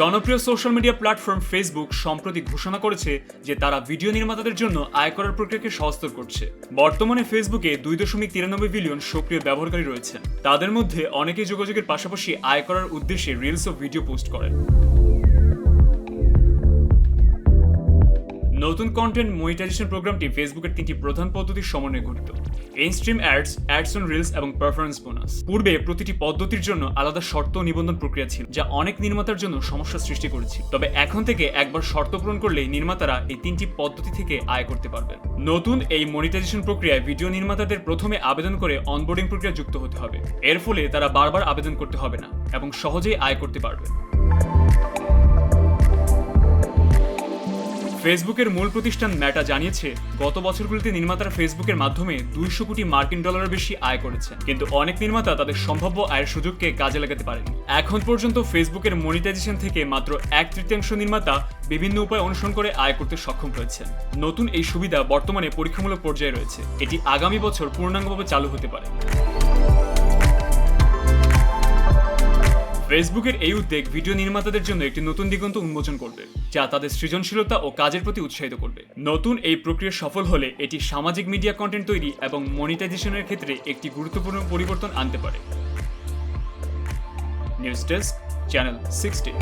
জনপ্রিয় social media platform Facebook সম্প্রতি ঘোষণা করেছে যে তারা ভিডিও নির্মাতাদের জন্য আয় করার প্রক্রিয়াকে সহজতর করছে। বর্তমানে ফেসবুকে দুই দশমিক তিরানব্বই বিলিয়ন সক্রিয় ব্যবহারকারী রয়েছেন। তাদের মধ্যে অনেকেই যোগাযোগের পাশাপাশি আয় করার উদ্দেশ্যে রিলস ও ভিডিও পোস্ট করেন। নতুন কন্টেন্ট মনিটাইজেশন প্রোগ্রামটি ফেসবুকের তিনটি প্রধান পদ্ধতির সমন্বয়ে গঠিত। Instream ads ads on reels এবং পারফরমেন্স বোনাস পূর্বে প্রতিটি পদ্ধতির জন্য আলাদা শর্ত নিবন্ধন প্রক্রিয়া ছিল, যা অনেক নির্মাতার জন্য সমস্যা সৃষ্টি করেছিল তবে এখন থেকে একবার শর্ত পূরণ করলেই নির্মাতারা এই তিনটি পদ্ধতি থেকে আয় করতে পারবেন। নতুন এই মনিটাইজেশন প্রক্রিয়ায় ভিডিও নির্মাতাদের প্রথমে আবেদন করে অনবোর্ডিং প্রক্রিয়া যুক্ত হতে হবে। এর ফলে তারা বারবার আবেদন করতে হবে না এবং সহজেই আয় করতে পারবেন। ফেসবুকের মূল প্রতিষ্ঠান ম্যাটা জানিয়েছে, গত বছরগুলিতে নির্মাতারা ফেসবুকের মাধ্যমে দুইশো কোটি মার্কিন ডলারের বেশি আয় করেছেন। কিন্তু অনেক নির্মাতা তাদের সম্ভাব্য আয়ের সুযোগকে কাজে লাগাতে পারেনি। এখন পর্যন্ত ফেসবুকের মনিটাইজেশন থেকে মাত্র এক তৃতীয়াংশ নির্মাতা বিভিন্ন উপায় অনুসরণ করে আয় করতে সক্ষম হয়েছে নতুন এই সুবিধা বর্তমানে পরীক্ষামূলক পর্যায়ে রয়েছে। এটি আগামী বছর পূর্ণাঙ্গভাবে চালু হতে পারে। ফেসবুকের এই উদ্যোগ ভিডিও নির্মাতাদের জন্য একটি নতুন দিগন্ত উন্মোচন করবে, যা তাদের সৃজনশীলতা ও কাজের প্রতি উৎসাহিত করবে। নতুন এই প্রক্রিয়া সফল হলে এটি সামাজিক মিডিয়া কন্টেন্ট তৈরি এবং মনিটাইজেশনের ক্ষেত্রে একটি গুরুত্বপূর্ণ পরিবর্তন আনতে পারে। News desk, channel sixty.